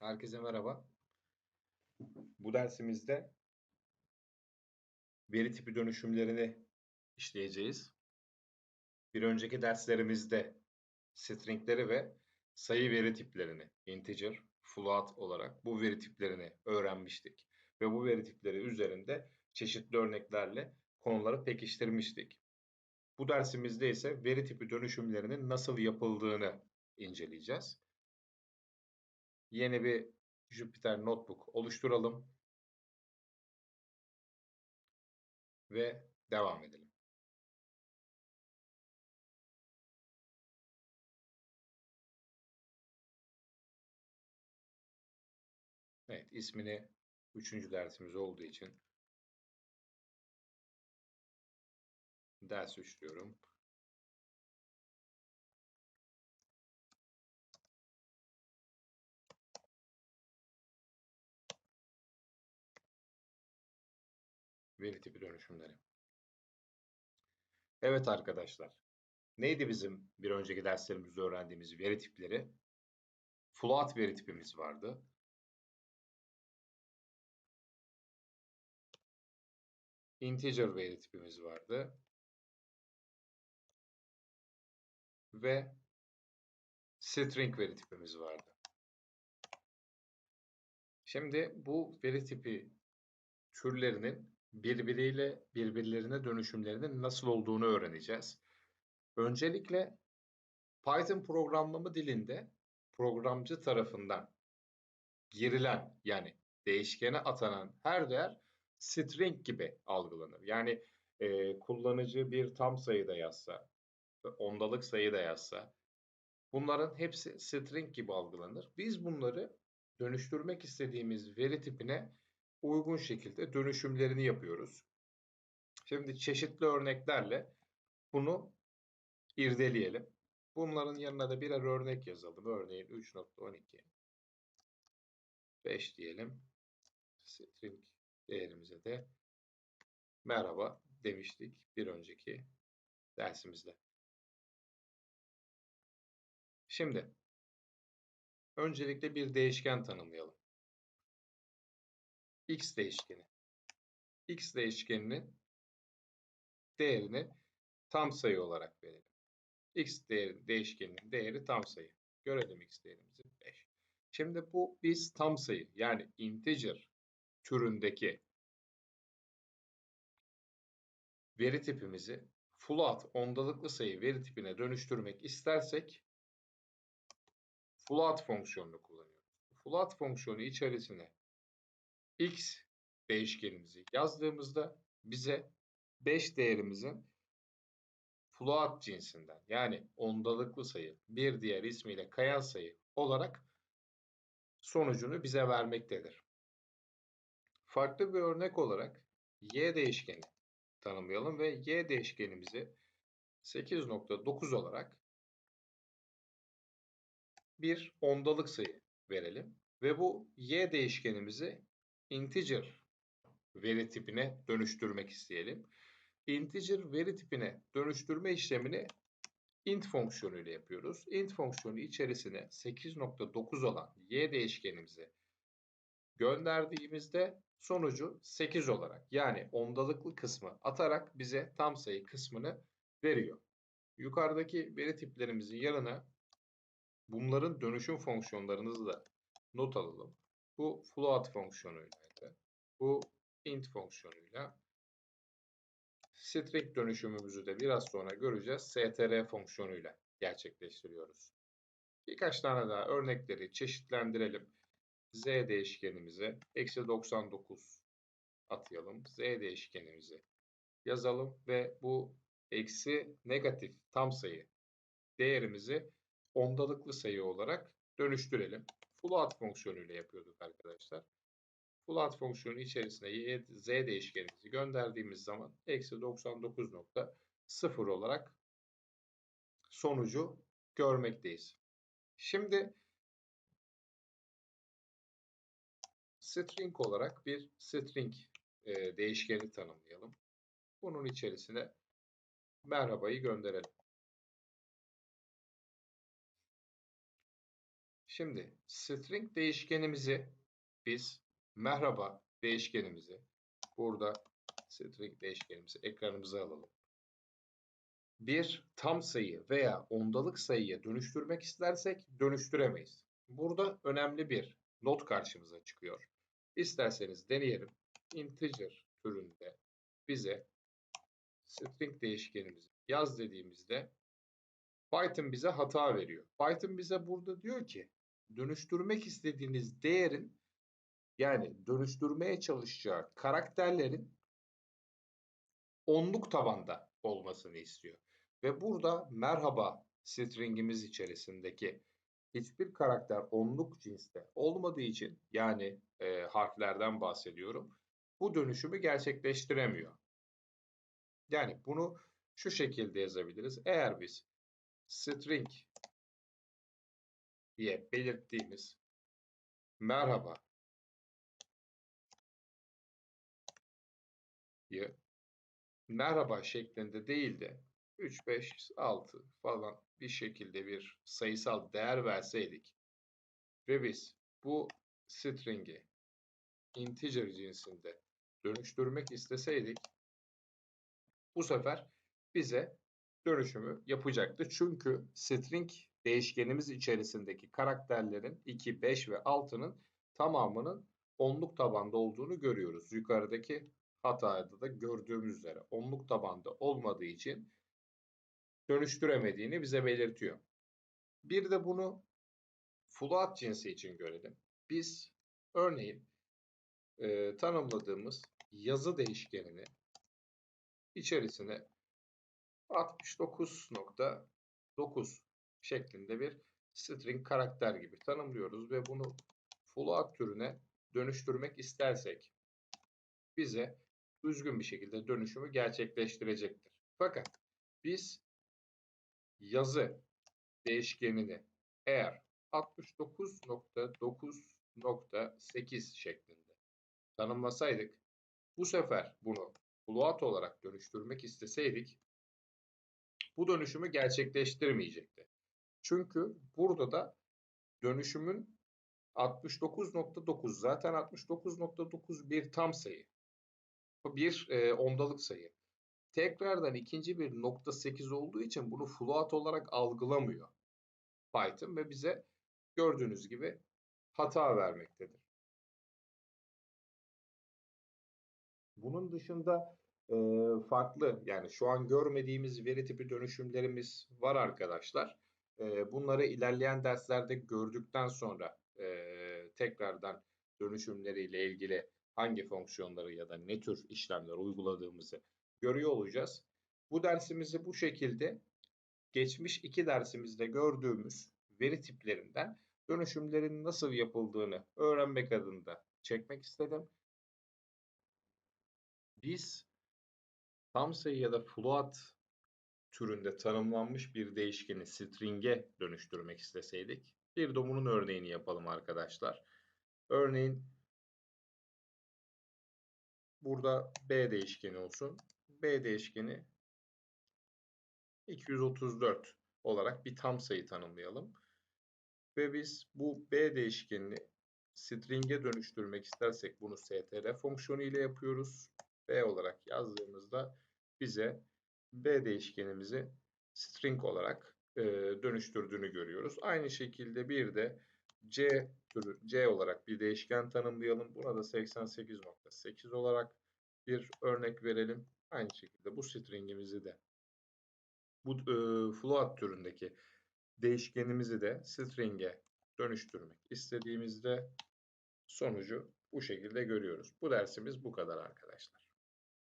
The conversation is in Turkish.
Herkese merhaba. Bu dersimizde veri tipi dönüşümlerini işleyeceğiz. Bir önceki derslerimizde stringleri ve sayı veri tiplerini, integer, float olarak bu veri tiplerini öğrenmiştik. Ve bu veri tipleri üzerinde çeşitli örneklerle konuları pekiştirmiştik. Bu dersimizde ise veri tipi dönüşümlerinin nasıl yapıldığını inceleyeceğiz. Yeni bir Jupyter Notebook oluşturalım. Ve devam edelim. Evet, ismini üçüncü dersimiz olduğu için ders 3 diyorum. Veri tipi dönüşümleri. Evet arkadaşlar. Neydi bizim bir önceki derslerimizde öğrendiğimiz veri tipleri? Float veri tipimiz vardı. Integer veri tipimiz vardı. Ve string veri tipimiz vardı. Şimdi bu veri tipi türlerinin birbiriyle birbirlerine dönüşümlerinin nasıl olduğunu öğreneceğiz. Öncelikle Python programlama dilinde programcı tarafından girilen yani değişkene atanan her değer string gibi algılanır. Yani e, kullanıcı bir tam sayıda yazsa, ondalık sayıda yazsa bunların hepsi string gibi algılanır. Biz bunları dönüştürmek istediğimiz veri tipine uygun şekilde dönüşümlerini yapıyoruz. Şimdi çeşitli örneklerle bunu irdeleyelim. Bunların yanına da birer örnek yazalım. Örneğin 3.12 5 diyelim. String değerimize de merhaba demiştik bir önceki dersimizde. Şimdi öncelikle bir değişken tanımlayalım x değişkeni. x değişkeninin değerini tam sayı olarak verelim. x değeri, değişkeninin değeri tam sayı. Görelim x değerimizi 5. Şimdi bu biz tam sayı yani integer türündeki veri tipimizi float ondalıklı sayı veri tipine dönüştürmek istersek float fonksiyonunu kullanıyoruz. Float fonksiyonu içerisine x değişkenimizi yazdığımızda bize 5 değerimizin float cinsinden yani ondalıklı sayı bir diğer ismiyle kayan sayı olarak sonucunu bize vermektedir. Farklı bir örnek olarak y değişkeni tanımlayalım ve y değişkenimizi 8.9 olarak bir ondalık sayı verelim ve bu y değişkenimizi integer veri tipine dönüştürmek isteyelim. Integer veri tipine dönüştürme işlemini int fonksiyonu ile yapıyoruz. int fonksiyonu içerisine 8.9 olan y değişkenimizi gönderdiğimizde sonucu 8 olarak yani ondalıklı kısmı atarak bize tam sayı kısmını veriyor. Yukarıdaki veri tiplerimizin yanına bunların dönüşüm fonksiyonlarınızı da not alalım. Bu float fonksiyonuylaydı. Bu int fonksiyonuyla. String dönüşümümüzü de biraz sonra göreceğiz. str fonksiyonuyla gerçekleştiriyoruz. Birkaç tane daha örnekleri çeşitlendirelim. z değişkenimize eksi 99 atayalım. z değişkenimizi yazalım ve bu eksi negatif tam sayı değerimizi ondalıklı sayı olarak dönüştürelim float fonksiyonuyla yapıyorduk arkadaşlar. Float fonksiyonu içerisine z değişkenimizi gönderdiğimiz zaman eksi 99.0 olarak sonucu görmekteyiz. Şimdi string olarak bir string e, değişkeni tanımlayalım. Bunun içerisine merhabayı gönderelim. Şimdi string değişkenimizi biz merhaba değişkenimizi burada string değişkenimizi ekranımıza alalım. Bir tam sayı veya ondalık sayıya dönüştürmek istersek dönüştüremeyiz. Burada önemli bir not karşımıza çıkıyor. İsterseniz deneyelim. Integer türünde bize string değişkenimizi yaz dediğimizde Python bize hata veriyor. Python bize burada diyor ki dönüştürmek istediğiniz değerin yani dönüştürmeye çalışacağı karakterlerin onluk tabanda olmasını istiyor. Ve burada merhaba stringimiz içerisindeki hiçbir karakter onluk cinste olmadığı için yani e, harflerden bahsediyorum. Bu dönüşümü gerçekleştiremiyor. Yani bunu şu şekilde yazabiliriz. Eğer biz string diye belirttiğimiz merhaba merhaba şeklinde değil de 3, 5, 6 falan bir şekilde bir sayısal değer verseydik ve biz bu string'i integer cinsinde dönüştürmek isteseydik bu sefer bize dönüşümü yapacaktı. Çünkü string değişkenimiz içerisindeki karakterlerin 2, 5 ve 6'nın tamamının onluk tabanda olduğunu görüyoruz. Yukarıdaki hatada da gördüğümüz üzere onluk tabanda olmadığı için dönüştüremediğini bize belirtiyor. Bir de bunu float cinsi için görelim. Biz örneğin e, tanımladığımız yazı değişkenini içerisine 69.9 şeklinde bir string karakter gibi tanımlıyoruz ve bunu float türüne dönüştürmek istersek bize düzgün bir şekilde dönüşümü gerçekleştirecektir. Fakat biz yazı değişkenini eğer 69.9.8 şeklinde tanımlasaydık bu sefer bunu float olarak dönüştürmek isteseydik bu dönüşümü gerçekleştirmeyecekti. Çünkü burada da dönüşümün 69.9 zaten 69.9 bir tam sayı. Bir e, ondalık sayı. Tekrardan ikinci bir nokta 8 olduğu için bunu float olarak algılamıyor Python ve bize gördüğünüz gibi hata vermektedir. Bunun dışında e, farklı yani şu an görmediğimiz veri tipi dönüşümlerimiz var arkadaşlar. E, bunları ilerleyen derslerde gördükten sonra e, tekrardan dönüşümleriyle ilgili hangi fonksiyonları ya da ne tür işlemler uyguladığımızı görüyor olacağız. Bu dersimizi bu şekilde geçmiş iki dersimizde gördüğümüz veri tiplerinden dönüşümlerin nasıl yapıldığını öğrenmek adına çekmek istedim. Biz tam sayı ya da float türünde tanımlanmış bir değişkeni string'e dönüştürmek isteseydik bir de bunun örneğini yapalım arkadaşlar. Örneğin burada b değişkeni olsun. b değişkeni 234 olarak bir tam sayı tanımlayalım. Ve biz bu b değişkenini string'e dönüştürmek istersek bunu str fonksiyonu ile yapıyoruz. b olarak yazdığımızda bize b değişkenimizi string olarak e, dönüştürdüğünü görüyoruz. Aynı şekilde bir de c türü c olarak bir değişken tanımlayalım. Buna da 88.8 olarak bir örnek verelim. Aynı şekilde bu stringimizi de bu e, float türündeki değişkenimizi de string'e dönüştürmek istediğimizde sonucu bu şekilde görüyoruz. Bu dersimiz bu kadar arkadaşlar.